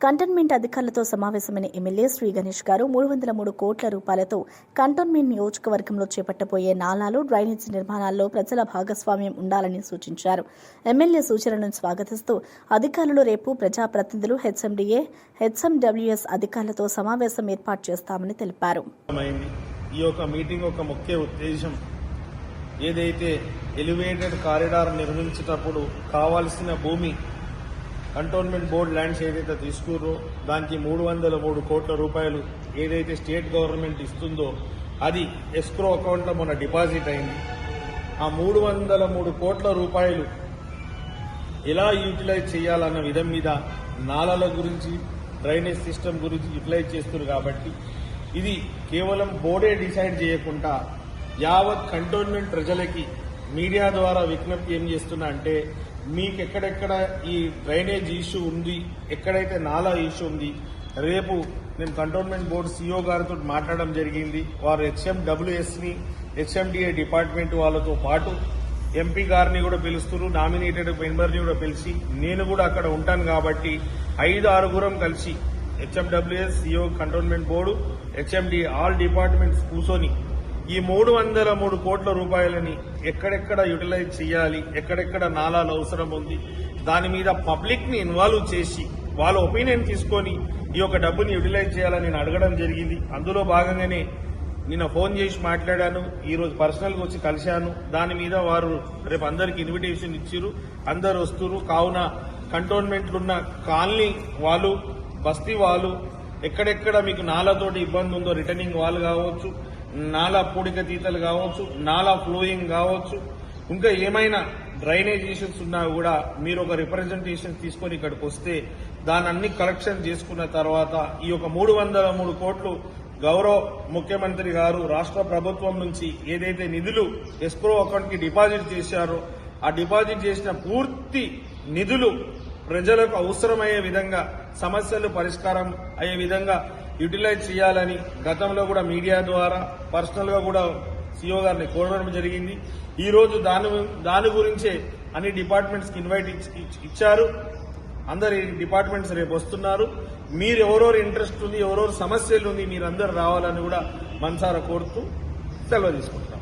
Cantonment అధికారులతో సమావేశమైన MLA Shri Ganesh గారు మూడు వందల మూడు కోట్ల రూపాయలతో కంటోన్మెంట్ నియోజకవర్గంలో చేపట్టబోయే నాలాలు డ్రైనేజ్ నిర్మాణాల్లో ప్రజల భాగస్వామ్యం ఉండాలని సూచించారు. ఎమ్మెల్యే సూచనలను స్వాగతిస్తూ అధికారులు రేపు ప్రజాప్రతినిధులు హెచ్ఎండిఏ హెచ్ఎండబ్ల్యూఎస్ అధికారులతో సమావేశం ఏర్పాటు చేస్తామని తెలిపారు. ఈ యొక్క మీటింగ్ యొక్క ముఖ్య ఉద్దేశం ఏదైతే ఎలివేటెడ్ కారిడార్ నిర్మించేటప్పుడు కావాల్సిన భూమి కంటోన్మెంట్ బోర్డు ల్యాండ్స్ ఏదైతే తీసుకుర్రో. దానికి మూడు వందల మూడు కోట్ల రూపాయలు ఏదైతే స్టేట్ గవర్నమెంట్ ఇస్తుందో అది ఎస్క్రో అకౌంట్లో మొన్న డిపాజిట్ అయింది. ఆ మూడు వందల మూడు కోట్ల రూపాయలు ఎలా యూటిలైజ్ చేయాలన్న విధం మీద నాలల గురించి డ్రైనేజ్ సిస్టమ్ గురించి యూటిలైజ్ చేస్తున్నారు కాబట్టి ఇది కేవలం బోర్డే డిసైడ్ చేయకుండా యావత్ కంటోన్మెంట్ ప్రజలకి మీడియా ద్వారా విజ్ఞప్తి ఏం చేస్తున్నా అంటే మీకు ఎక్కడెక్కడ ఈ డ్రైనేజ్ ఇష్యూ ఉంది ఎక్కడైతే నాలా ఇష్యూ ఉంది రేపు నేను కంటోన్మెంట్ బోర్డు సీఓ గారితో మాట్లాడడం జరిగింది. వారు హెచ్ఎండబ్ల్యూఎస్ని హెచ్ఎండిఏ డిపార్ట్మెంట్ వాళ్ళతో పాటు ఎంపీ గారిని కూడా పిలుస్తున్నారు నామినేటెడ్ మెంబర్ని కూడా పిలిచి నేను కూడా అక్కడ ఉంటాను కాబట్టి ఐదు ఆరుగురం కలిసి HMWS CO cantonment board HMD all departments కూర్చొని ఈ మూడు వందల మూడు కోట్ల రూపాయలని ఎక్కడెక్కడ యూటిలైజ్ చేయాలి ఎక్కడెక్కడ నాలాలు అవసరం ఉంది దాని మీద పబ్లిక్ని ఇన్వాల్వ్ చేసి వాళ్ళ ఒపీనియన్ తీసుకొని ఈ యొక్క డబ్బుని యూటిలైజ్ చేయాలని నేను అడగడం జరిగింది. అందులో భాగంగానే నిన్న ఫోన్ చేసి మాట్లాడాను ఈరోజు పర్సనల్గా వచ్చి కలిశాను. దాని మీద వారు రేపు అందరికి ఇన్విటేషన్ ఇచ్చారు అందరు వస్తున్నారు కావున కంటోన్మెంట్లు ఉన్న కాలనీ వాళ్ళు బస్తీ వాళ్ళు ఎక్కడెక్కడ మీకు నాలతోటి ఇబ్బంది ఉందో రిటర్నింగ్ వాళ్ళు కావచ్చు నాలా పూడిక తీతలు కావచ్చు నాలా ఫ్లోయింగ్ కావచ్చు ఇంకా ఏమైనా డ్రైనేజ్ ఇష్యూస్ ఉన్నా కూడా మీరు ఒక రిప్రజెంటేషన్ తీసుకొని ఇక్కడికి వస్తే దాని అన్ని కరెక్షన్ చేసుకున్న తర్వాత ఈ యొక్క మూడు వందల మూడు కోట్లు గౌరవ ముఖ్యమంత్రి గారు రాష్ట్ర ప్రభుత్వం నుంచి ఏదైతే నిధులు ఎస్క్రో అకౌంట్కి డిపాజిట్ చేశారో ఆ డిపాజిట్ చేసిన పూర్తి నిధులు ప్రజలకు అవసరమయ్యే విధంగా సమస్యలు పరిష్కారం అయ్యే విధంగా యూటిలైజ్ చేయాలని గతంలో కూడా మీడియా ద్వారా పర్సనల్గా కూడా సీఓ గారిని కోరడం జరిగింది. ఈ రోజు దాని దాని గురించే అన్ని డిపార్ట్మెంట్స్కి ఇన్వైట్ ఇచ్చి- ఇచ్చారు. అందరి డిపార్ట్మెంట్స్ రేపు వస్తున్నారు. మీరు ఎవరెవరు ఇంట్రెస్ట్ ఉంది ఎవరెవరు సమస్యలు ఉంది మీరందరూ రావాలని కూడా మనసారా కోరుతూ సెలవు తీసుకుంటున్నాం.